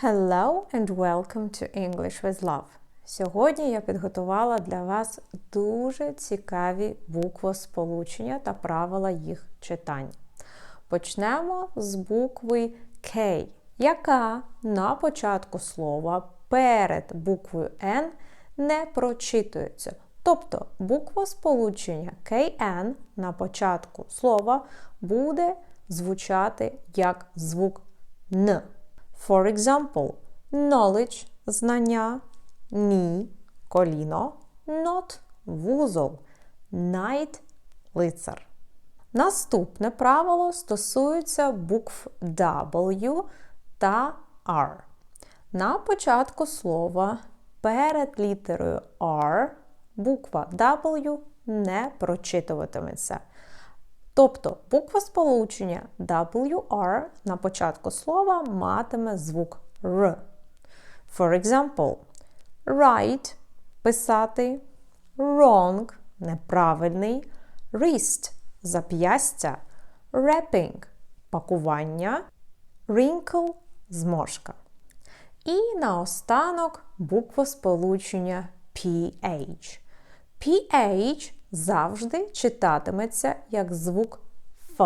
Hello and welcome to English with Love. Сьогодні я підготувала для вас дуже цікаві буквосполучення та правила їх читання. Почнемо з букви K, яка на початку слова перед буквою N не прочитується. Тобто буквосполучення KN на початку слова буде звучати як звук Н. For example, knowledge знання, knee – коліно, not – вузол, knight – лицар. Наступне правило стосується букв W та R. На початку слова перед літерою R буква W не прочитуватиметься. Тобто буква сполучення WR на початку слова матиме звук R. For example, right писати, wrong неправильний, wrist зап'ястя, wrapping пакування, wrinkle зморшка. І наостанок буква сполучення PH. PH завжди читатиметься як звук Ф.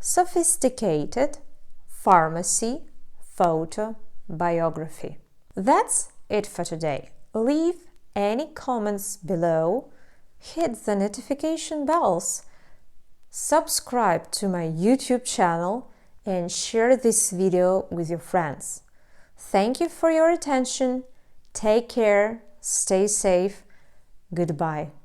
Sophisticated, pharmacy, photo, biography. That's it for today. Leave any comments below, hit the notification bells, subscribe to my YouTube channel, and share this video with your friends. Thank you for your attention. Take care, stay safe. Goodbye.